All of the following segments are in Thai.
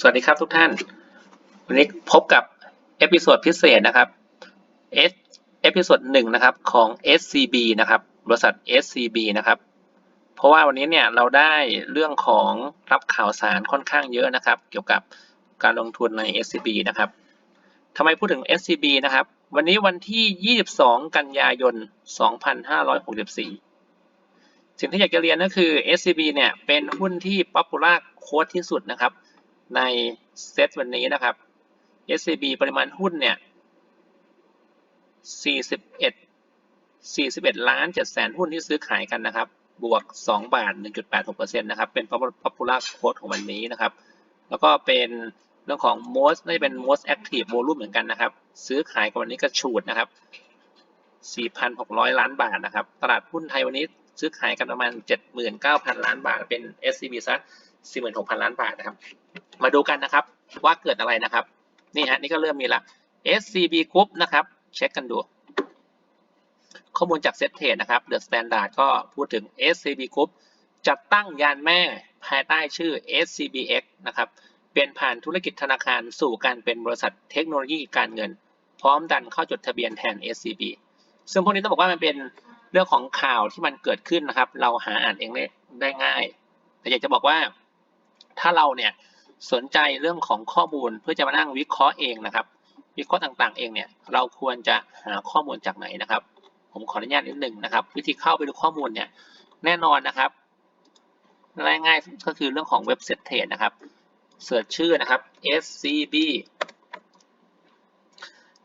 สวัสดีครับทุกท่าน วันนี้พบกับเอพิโซดพิเศษนะครับเอสเอพิโซดหนึ่งนะครับของ SCB นะครับบริษัท SCB นะครับเพราะว่าวันนี้เนี่ยเราได้เรื่องของรับข่าวสารค่อนข้างเยอะนะครับ เกี่ยวกับการลงทุนใน SCB นะครับทำไมพูดถึง SCB นะครับ วันนี้วันที่ 22 กันยายน 2564 สิ่งที่อยากจะเรียนก็คือ SCB เนี่ยเป็นหุ้นที่ป๊อปปูล่าโค้ดที่สุดนะครับ ในเซตวันนี้นะครับ SCB ปริมาณหุ้นเนี่ย 41 41 ล้าน7แสนหุ้นที่ซื้อขายกันนะครับ บวก 2 บาท 1.86%นะครับ เป็น popular quote ของวันนี้นะครับ แล้วก็เป็นเรื่องของ most น่าจะเป็น most active volume เหมือนกันนะครับ ซื้อขายกันวันนี้ก็ฉูดนะครับ 4,600 ล้านบาทนะครับ ตลาดหุ้นไทยวันนี้ซื้อขายกันประมาณ 79,000 ล้านบาท เป็น SCB ซะ46,000 ล้านบาทนะครับ มาดูกันนะครับว่าเกิดอะไรนะครับ นี่ฮะนี่ก็เริ่มมีละ SCB Group นะครับ เช็คกันดู ข้อมูลจากเซ็ตเทรดนะครับ The Standard ก็พูดถึง SCB Group จัดตั้งยานแม่ภายใต้ชื่อ SCBX นะครับเปลี่ยนผ่านธุรกิจธนาคารสู่การเป็นบริษัทเทคโนโลยีการเงิน พร้อมดันเข้าจดทะเบียนแทน SCB ซึ่งพวกนี้ต้องบอกว่ามันเป็นเรื่องของข่าวที่มันเกิดขึ้นนะครับ เราหาอ่านเองได้ง่าย แต่อยากจะบอกว่าถ้าเราเนี่ย สนใจเรื่องของข้อมูลเพื่อจะมานั่งวิเคราะห์เองนะครับ วิเคราะห์ต่างๆ เองเนี่ยเราควรจะหาข้อมูลจากไหนนะครับ ผมขออนุญาตนิดหนึ่งนะครับ วิธีเข้าไปดูข้อมูลเนี่ยแน่นอนนะครับง่ายๆก็คือเรื่องของเว็บเซตเทรดนะครับเสิร์ชชื่อนะครับ SCB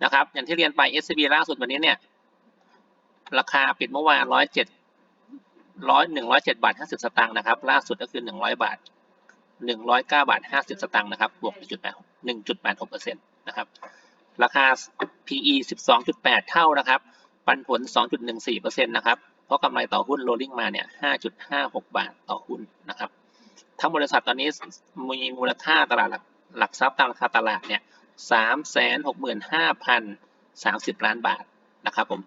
นะครับอย่างที่เรียนไป SCB ล่าสุดวันนี้เนี่ยราคาปิดเมื่อวานร้อยเจ็ดร้อยหนึ่งร้อยเจ็ดบาทห้าสิบสตางค์นะครับ ล่าสุดก็คือหนึ่งร้อยบาท หนึ่งร้อยเก้าบาทห้าสิบสตางค์นะครับ บวกจุดแปดหนึ่งจุดแปดหกเปอร์เซ็นต์นะครับ ราคา PE สิบสองจุดแปดเท่านะครับ ปันผลสองจุดหนึ่งสี่เปอร์เซ็นต์นะครับ เพราะกำไรต่อหุ้นโรลลิ่งมาเนี่ยห้าจุดห้าหกบาทต่อหุ้นนะครับ ทั้งบริษัทตอนนี้มีมูลค่าตลาดหลักหลักทรัพย์ตามราคาตลาดเนี่ยสามแสนหกหมื่นห้าพันสามสิบล้านบาทนะครับผม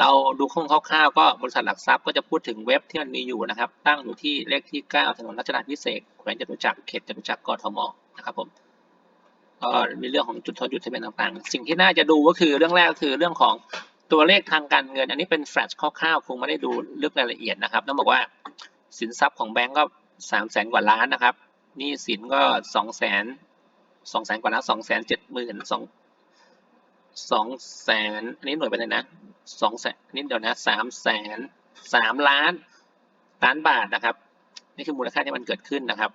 เราดูข้อมูลคร่าวๆก็บริษัทหลักทรัพย์ก็จะพูดถึงเว็บที่มันมีอยู่นะครับ ตั้งอยู่ที่เลขที่ 9 ถนนรัชดาพิเศษกแขวงจตุจักรเขตจตุจักรกทมนะครับผมก็มีเรื่องของจุดทนจุดทะเบียนต่างๆ สิ่งที่น่าจะดูก็คือเรื่องแรกก็คือเรื่องของตัวเลขทางการเงิน อันนี้เป็นแฟลชคร่าวๆคงไม่ได้ดูลึกรายละเอียดนะครับต้องบอกว่าสินทรัพย์ของแบงก์ก็สามแสนกว่าล้านนะครับหนี้สินก็สองแสนสองแสนกว่าล้านสองแสนเจ็ดหมื่นสอง สองแสนอันนี้หน่วยไปเลยนะสองแสนนิดเดียวนะสามแสนสามล้านล้านบาทนะครับ นี่คือมูลค่าที่มันเกิดขึ้นนะครับ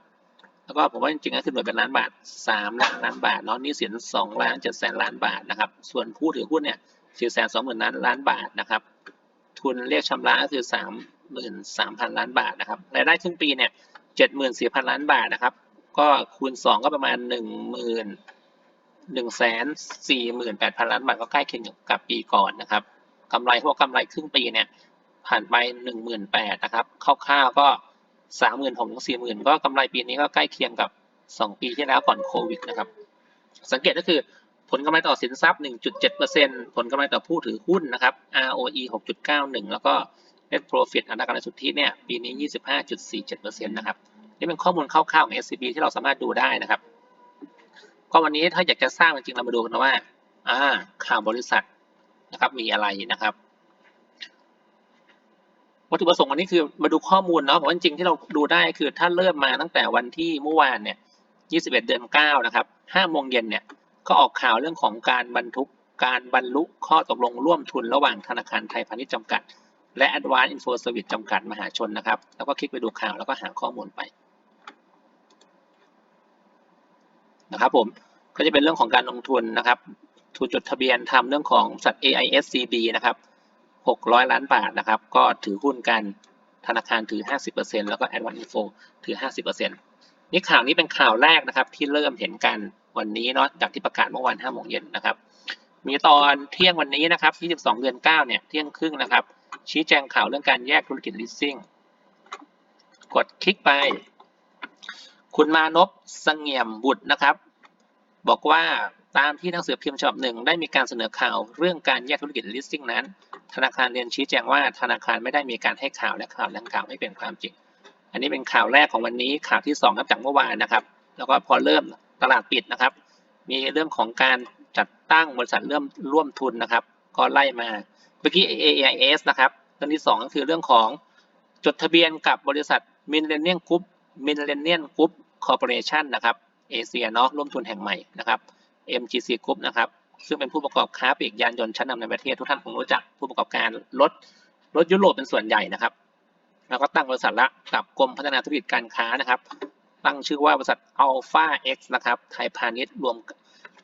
แล้วก็ผมว่าจริงๆก็คือหน่วยเป็นล้านบาทสามล้านล้านบาทเนาะนี่สินสองล้านเจ็ดแสนล้านบาทนะครับ ส่วนผู้ถือหุ้นเนี่ยสี่แสนสองหมื่นล้านล้านบาทนะครับ ทุนเรียกชำระก็คือสามหมื่นสามพันล้านบาทนะครับรายได้ครึ่งปีเนี่ยเจ็ดหมื่นสี่พันล้านบาทนะครับ ก็คูณสองก็ประมาณหนึ่งหมื่น หนึ่งแสนสี่หมื่นแปดพันล้านบาทก็ใกล้เคียงกับปีก่อนนะครับกำไรพวกกำไรครึ่งปีเนี่ยผ่านไปหนึ่งหมื่นแปดนะครับคร่าวๆก็สามหมื่นหกถึงสี่หมื่นก็กำไรปีนี้ก็ใกล้เคียงกับสองปีที่แล้วก่อนโควิดนะครับ สังเกตก็คือผลกำไรต่อสินทรัพย์ 1.7%ผลกำไรต่อผู้ถือหุ้นนะครับ ROE 6.91 แล้วก็ net profit อัตรากำไรสุทธิเนี่ยปีนี้ 25.47%นะครับ นี่เป็นข้อมูลคร่าวๆของ SCB ที่เราสามารถดูได้นะครับ ก็วันนี้ถ้าอยากจะทราบจริงๆเรามาดูกันว่าอ่าข่าวบริษัทนะครับมีอะไรนะครับ วัตถุประสงค์วันนี้คือมาดูข้อมูลเนาะเพราะจริงๆที่เราดูได้คือถ้าเริ่มมาตั้งแต่วันที่เมื่อวานเนี่ย 21 เดือน 9 นะครับ5โมงเย็นเนี่ยก็ออกข่าวเรื่องของการบรรทุกการบรรลุข้อตกลงร่วมทุนระหว่างธนาคารไทยพาณิชย์จำกัด และ Advanced Info Service จำกัดมหาชนนะครับ แล้วก็คลิกไปดูข่าวแล้วก็หาข้อมูลไปนะครับผม ก็จะเป็นเรื่องของการลงทุนนะครับทุนจดทะเบียนทำเรื่องของสัตว์ AISCB นะครับ 600 ล้านบาทนะครับ ก็ถือหุ้นกันธนาคารถือ 50%แล้วก็ Advanced Info ถือ 50%นี่ข่าวนี้เป็นข่าวแรกนะครับ ที่เริ่มเห็นกันวันนี้เนาะจากที่ประกาศเมื่อวาน5โมงเย็นนะครับ มีตอนเที่ยงวันนี้นะครับ 22 เดือน 9 เนี่ย เที่ยงครึ่งนะครับ ชี้แจงข่าวเรื่องการแยกธุรกิจ leasing กดคลิกไป คุณมานพเสงี่ยมบุตรนะครับ บอกว่าตามที่หนังสือพิมพ์ฉบับหนึ่งได้มีการเสนอข่าวเรื่องการแยกธุรกิจ leasing นั้น ธนาคารเรียนชี้แจงว่าธนาคารไม่ได้มีการให้ข่าวและข่าวดังกล่าวไม่เป็นความจริง อันนี้เป็นข่าวแรกของวันนี้ข่าวที่สองนับจากเมื่อวานนะครับ แล้วก็พอเริ่มตลาดปิดนะครับ มีเรื่องของการจัดตั้งบริษัทเริ่มร่วมทุนนะครับ ก็ไล่มาเมื่อกี้ AIS นะครับเรื่องที่สองก็คือเรื่องของจดทะเบียนกับบริษัท Millennium Group Millennium Group Corporation นะครับ เอเชียเนาะร่วมทุนแห่งใหม่นะครับ MGC Group นะครับซึ่งเป็นผู้ประกอบค้าปลีกยานยนต์ชั้นนำในประเทศทุกท่านคงรู้จักผู้ประกอบการรถรถยุโรปเป็นส่วนใหญ่นะครับ แล้วก็ตั้งบริษัทละกับกรมพัฒนาธุรกิจการค้านะครับ ตั้งชื่อว่าบริษัท Alpha X นะครับไทยพาณิชย์รวม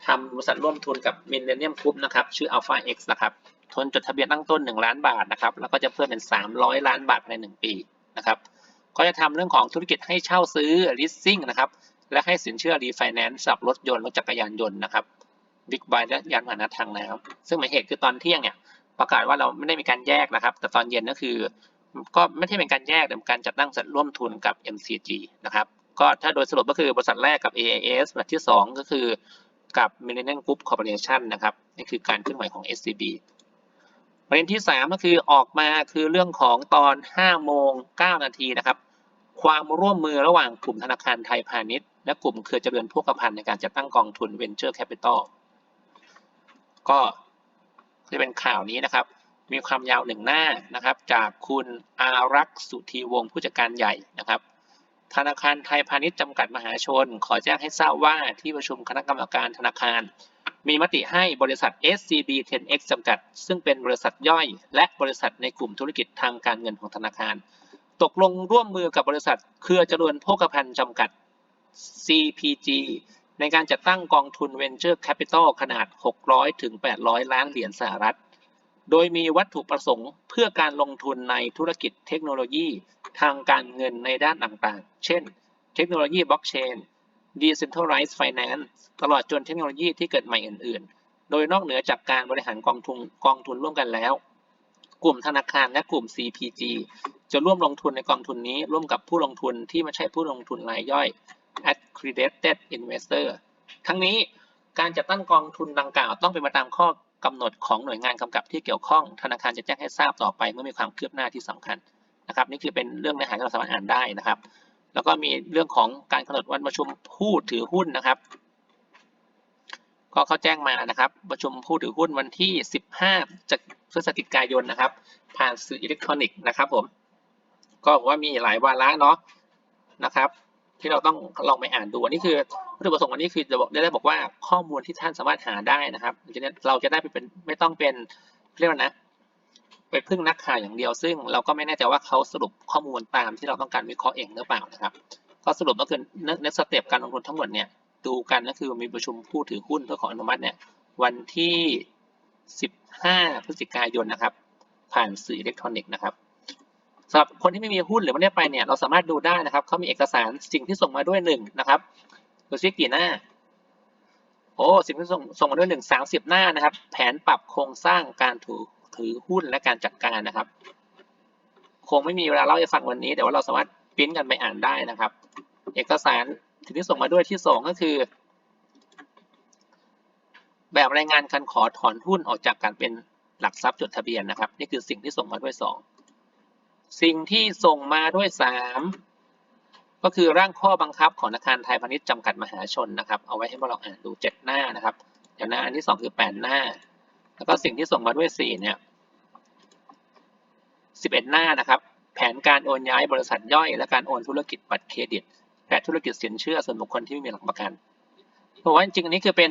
ทำบริษัทร่วมทุนกับ Millennium Group นะครับชื่อ Alpha X นะครับทุนจดทะเบียนตั้งต้น 1 ล้านบาทนะครับแล้วก็จะเพิ่มเป็น 300 ล้านบาทใน 1 ปีนะครับก็จะทำเรื่องของธุรกิจให้เช่าซื้อ leasing นะครับ และให้สินเชื่อ refinance สำหรับรถยนต์รถจักรยานยนต์นะครับบิ๊กไบค์และยานพาหนะทางน้ำซึ่งหมายเหตุคือตอนเที่ยงเนี่ยประกาศว่าเราไม่ได้มีการแยกนะครับ แต่ตอนเย็นก็คือก็ไม่ใช่เป็นการแยกแต่เป็นการจัดตั้งบริษัทร่วมทุนกับ MCG นะครับก็ถ้าโดยสรุปก็คือบริษัทแรกกับ AIS บริษัทที่ 2 ก็คือกับ Millennium Group Corporation นะครับนี่คือการเคลื่อนไหวของ SCB ประเด็นที่ 3 ก็คือออกมาคือเรื่องของตอน 5 โมง 9 นาทีนะครับ ความร่วมมือระหว่างกลุ่มธนาคารไทยพาณิชย์ และกลุ่มเครือเจริญโภคภัณฑ์ในการจัดตั้งกองทุน Venture Capital ก็จะเป็นข่าวนี้นะครับ มีความยาวหนึ่งหน้านะครับ จากคุณอารักษ์สุธีวงศ์ผู้จัดการใหญ่นะครับ ธนาคารไทยพาณิชย์จำกัดมหาชน ขอแจ้งให้ทราบว่าที่ประชุมคณะกรรมการธนาคาร มีมติให้บริษัท SCB 10X จำกัด ซึ่งเป็นบริษัทย่อย และบริษัทในกลุ่มธุรกิจทางการเงินของธนาคาร ตกลงร่วมมือกับบริษัท เครือเจริญโภคภัณฑ์จำกัด CPG ในการจัดตั้งกองทุน Venture Capital ขนาด 600 ถึง 800 ล้านเหรียญสหรัฐ โดยมีวัตถุประสงค์เพื่อการลงทุนในธุรกิจเทคโนโลยีทางการเงินในด้านต่างๆ เช่น เทคโนโลยีบล็อกเชน Decentralized Finance ตลอดจนเทคโนโลยีที่เกิดใหม่อื่นๆ โดยนอกเหนือจากการบริหารกองทุนกองทุนร่วมกันแล้ว กลุ่มธนาคารและกลุ่ม CPG จะร่วมลงทุนในกองทุนนี้ร่วมกับผู้ลงทุนที่ไม่ใช่ผู้ลงทุนรายย่อย accredited investor ทั้งนี้การจัดตั้งกองทุนดังกล่าวต้องเป็นไปตามข้อกำหนดของหน่วยงานกำกับที่เกี่ยวข้อง ธนาคารจะแจ้งให้ทราบต่อไปเมื่อมีความคืบหน้าที่สำคัญนะครับนี่คือเป็นเรื่องเนื้อหาที่เราสามารถอ่านได้นะครับ แล้วก็มีเรื่องของการกำหนดวันประชุมผู้ถือหุ้นนะครับ ก็เขาแจ้งมานะครับ ประชุมผู้ถือหุ้นวันที่ 15จากพฤศจิกายนนะครับ ผ่านสื่ออิเล็กทรอนิกส์นะครับผมก็บอกว่ามีหลายวาระเนาะนะครับ ที่เราต้องลองไปอ่านดูอันนี้คือวัตถุประสงค์วันนี้คือจะบอกได้บอกว่าข้อมูลที่ท่านสามารถหาได้นะครับเราจะได้ไปเป็นไม่ต้องเป็นเรียกว่านะไปพึ่งนักข่าวอย่างเดียว ซึ่งเราก็ไม่แน่ใจว่าเขาสรุปข้อมูลตามที่เราต้องการวิเคราะห์เองหรือเปล่านะครับก็สรุปก็คือในสเต็ปการลงทุนทั้งหมดเนี่ยดูกันก็คือมีประชุมผู้ถือหุ้นเพื่อขออนุมัติเนี่ยวันที่ 15 พฤศจิกายนนะครับ ผ่านสื่ออิเล็กทรอนิกส์นะครับ สำหรับคนที่ไม่มีหุ้นหรือไม่ได้ไปเนี่ยเราสามารถดูได้นะครับเขามีเอกสารสิ่งที่ส่งมาด้วยหนึ่งนะครับดูซิกี่หน้าโอ้สิ่งที่ส่งส่งมาด้วยหนึ่งสามสิบหน้านะครับ แผนปรับโครงสร้างการถือถือหุ้นและการจัดการนะครับ คงไม่มีเวลาเล่าให้ฟังวันนี้ แต่ว่าเราสามารถปริ้นกันไปอ่านได้นะครับ เอกสารสิ่งที่ส่งมาด้วยที่สองก็คือ แบบรายงานการขอถอนหุ้นออกจากการเป็นหลักทรัพย์จดทะเบียนนะครับ นี่คือสิ่งที่ส่งมาด้วยสอง สิ่งที่ส่งมาด้วยสามก็คือร่างข้อบังคับของธนาคารไทยพาณิชย์จำกัดมหาชนนะครับ เอาไว้ให้พวกเราอ่านดูเจ็ดหน้านะครับเดี๋ยวหน้าอันที่สองคือแปดหน้า แล้วก็สิ่งที่ส่งมาด้วยสี่เนี่ยสิบเอ็ดหน้านะครับ แผนการโอนย้ายบริษัทย่อย และการโอนธุรกิจบัตรเครดิต และธุรกิจสินเชื่อส่วนบุคคลที่ไม่มีหลักประกันเพราะว่าจริงๆอันนี้คือเป็น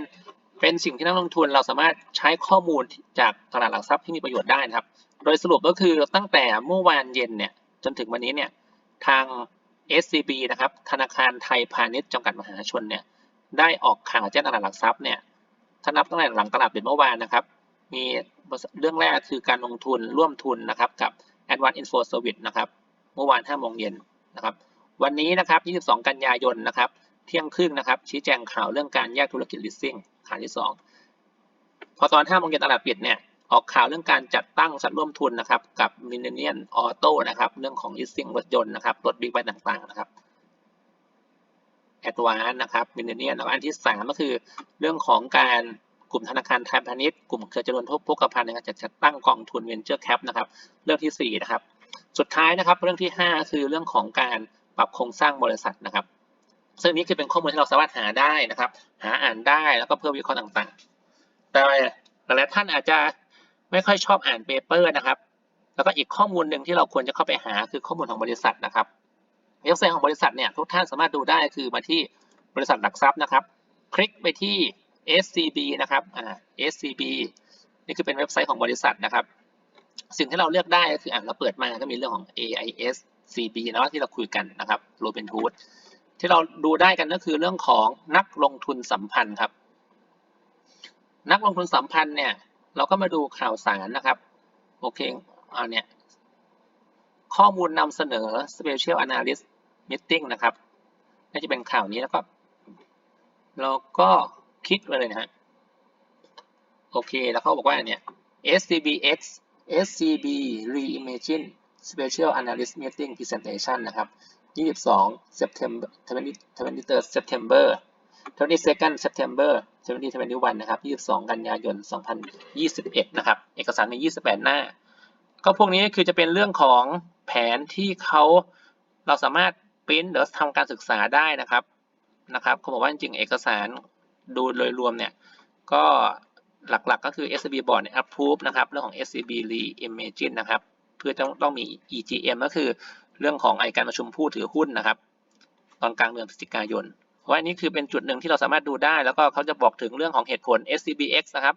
เป็นสิ่งที่นักลงทุนเราสามารถใช้ข้อมูลจากตลาดหลักทรัพย์ที่มีประโยชน์ได้นะครับ โดยสรุปก็คือตั้งแต่เมื่อวานเย็นเนี่ยจนถึงวันนี้เนี่ยทาง SCB นะครับธนาคารไทยพาณิชย์จำกัดมหาชนเนี่ยได้ออกข่าวแจ้งตลาดหลักทรัพย์เนี่ยถ้านับตั้งแต่หลังตลาดเปิดเมื่อวานนะครับ มีเรื่องแรกคือการลงทุนร่วมทุนนะครับกับ Advanced Info Service นะครับเมื่อวาน5โมงเย็นนะครับวันนี้นะครับ 22 กันยายนนะครับ เที่ยงครึ่งนะครับ ชี้แจงข่าวเรื่องการแยกธุรกิจ leasing ข่าวที่ 2 พอตอน5โมงเย็นตลาดปิดเนี่ยออกข่าวเรื่องการจัดตั้งสัตว์ร่วมทุนนะครับกับ Millennium Auto นะครับเรื่องของ leasing รถยนต์นะครับรถบิ๊กไบค์ต่างๆนะครับ Advance นะครับ Millennium แล้วอันที่ 3 ก็คือเรื่องของการกลุ่มธนาคารไทยพาณิชย์กลุ่มเครือจริญโภคภัณฑ์ในการจะจัดตั้งกองทุน Venture Cap นะครับเรื่องที่ 4 นะครับ สุดท้ายนะครับเรื่องที่ 5 คือเรื่องของการปรับโครงสร้างบริษัทนะครับ ซึ่งนี้คือเป็นข้อมูลที่เราสามารถหาได้นะครับ หาอ่านได้แล้วก็เพื่อวิเคราะห์ต่างๆ แต่หลายๆท่านอาจจะไม่ค่อยชอบอ่านเปเปอร์นะครับ แล้วก็อีกข้อมูลหนึ่งที่เราควรจะเข้าไปหาคือข้อมูลของบริษัทนะครับเว็บไซต์ของบริษัทเนี่ยทุกท่านสามารถดูได้คือมาที่บริษัทหลักทรัพย์นะครับ คลิกไปที่ SCB นะครับอ่า SCB นี่คือเป็นเว็บไซต์ของบริษัทนะครับ สิ่งที่เราเลือกได้ก็คืออ่าเราเปิดมาก็มีเรื่องของ AIS CB เนาะที่เราคุยกันนะครับ Robin Hood ที่เราดูได้กันก็คือเรื่องของนักลงทุนสัมพันธ์ครับ นักลงทุนสัมพันธ์เนี่ย เราก็มาดูข่าวสารนะครับ โอเคอ่าเนี่ยข้อมูลนำเสนอ Special Analyst Meeting นะครับน่าจะเป็นข่าวนี้แล้วก็เราก็คลิกไปเลยนะฮะโอเค แล้วเขาบอกว่าเนี่ย SCBX SCB Reimagine Special Analyst Meeting Presentation นะครับ 22 September 23 September 22 September 2021นะครับ22 กันยายน 2021 นะครับ เอกสารมี 28 หน้า ก็พวกนี้คือจะเป็นเรื่องของแผนที่เขาเราสามารถปริ้นหรือทำการศึกษาได้นะครับนะครับเขาบอกว่าจริงๆ เอกสารดูโดยรวมเนี่ย ก็หลักๆก็คือ SCB Board เนี่ย approve นะครับ เรื่องของ SCB Reimagine นะครับ เพื่อต้องต้องมี EGM ก็คือ เรื่องของไอการประชุมผู้ถือหุ้นนะครับ ตอนกลางเดือนพฤศจิกายนเพราะว่านี้คือเป็นจุดหนึ่งที่เราสามารถดูได้ แล้วก็เขาจะบอกถึงเรื่องของเหตุผล SCBX นะครับ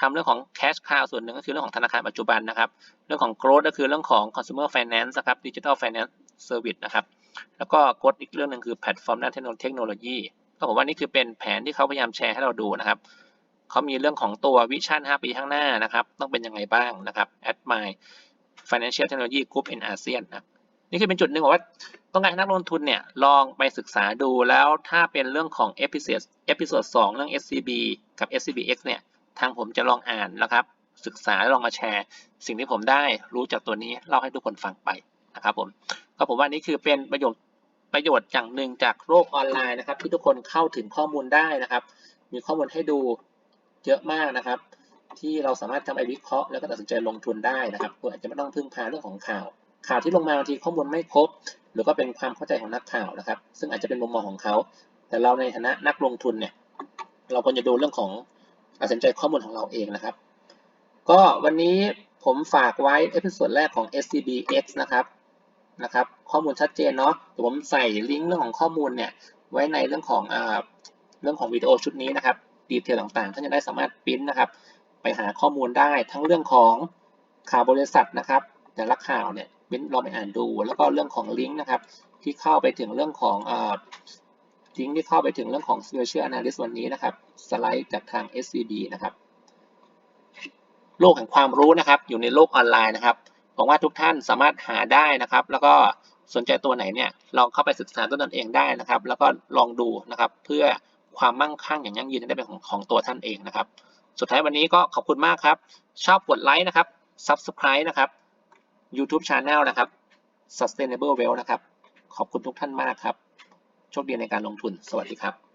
ทำเรื่องของ cash cow ส่วนหนึ่งก็คือเรื่องของธนาคารปัจจุบันนะครับ เรื่องของ growth ก็คือเรื่องของ consumer finance นะครับ digital finance service นะครับ แล้วก็ growth อีกเรื่องหนึ่งคือ platform ด้านเทคโนโลยีก็ผมว่านี่คือเป็นแผนที่เขาพยายามแชร์ให้เราดูนะครับเขามีเรื่องของตัววิชั่น 5 ปีข้างหน้านะครับ ต้องเป็นยังไงบ้างนะครับ at my financial technology group in ASEAN นะ นี่คือเป็นจุดหนึ่งบอกว่าต้องการให้นักลงทุนเนี่ยลองไปศึกษาดูแล้วถ้าเป็นเรื่องของ episode episode 2เรื่อง SCB กับ SCBX เนี่ยทางผมจะลองอ่านนะครับ ศึกษาลองมาแชร์ สิ่งที่ผมได้รู้จากตัวนี้เล่าให้ทุกคนฟังไปนะครับผมก็ผมว่านี่คือเป็นประโยชน์ประโยชน์อย่างหนึ่งจากโลกออนไลน์นะครับ ที่ทุกคนเข้าถึงข้อมูลได้นะครับ มีข้อมูลให้ดูเยอะมากนะครับ ที่เราสามารถทำไปวิเคราะห์แล้วก็ตัดสินใจลงทุนได้นะครับโดยอาจจะไม่ต้องพึ่งพาเรื่องของข่าว ข่าวที่ลงมาบางทีข้อมูลไม่ครบ หรือก็เป็นความเข้าใจของนักข่าวนะครับ ซึ่งอาจจะเป็นมุมมองของเขา แต่เราในฐานะนักลงทุนเนี่ยเราควรจะดูเรื่องของตัดสินใจข้อมูลของเราเองนะครับ ก็วันนี้ผมฝากไว้เอพิโซดแรกของ SCBX นะครับนะครับ ข้อมูลชัดเจนเนาะเดี๋ยวผมใส่ลิงก์เรื่องของข้อมูลเนี่ยไว้ในเรื่องของอ่าเรื่องของวิดีโอชุดนี้นะครับดีเทลต่างๆท่านจะได้สามารถปริ้นนะครับ ไปหาข้อมูลได้ทั้งเรื่องของข่าวบริษัทนะครับ แต่ละข่าวเนี่ย เราไปอ่านดู แล้วก็เรื่องของลิงก์นะครับ ที่เข้าไปถึงเรื่องของลิงก์ที่เข้าไปถึงเรื่องของ Special Analyst วันนี้นะครับ สไลด์จากทาง SCB นะครับ โลกแห่งความรู้นะครับ อยู่ในโลกออนไลน์นะครับหวังว่าทุกท่านสามารถหาได้นะครับ แล้วก็สนใจตัวไหนเนี่ยลองเข้าไปศึกษาตัวตนเองได้นะครับ แล้วก็ลองดูนะครับ เพื่อความมั่งคั่งอย่างยั่งยืนได้เป็นของของตัวท่านเองนะครับ สุดท้ายวันนี้ก็ขอบคุณมากครับ ชอบกดไลค์นะครับ Subscribe นะครับ YouTube Channel นะครับ Sustainable Wealth นะครับ ขอบคุณทุกท่านมากครับ โชคดีในการลงทุน สวัสดีครับ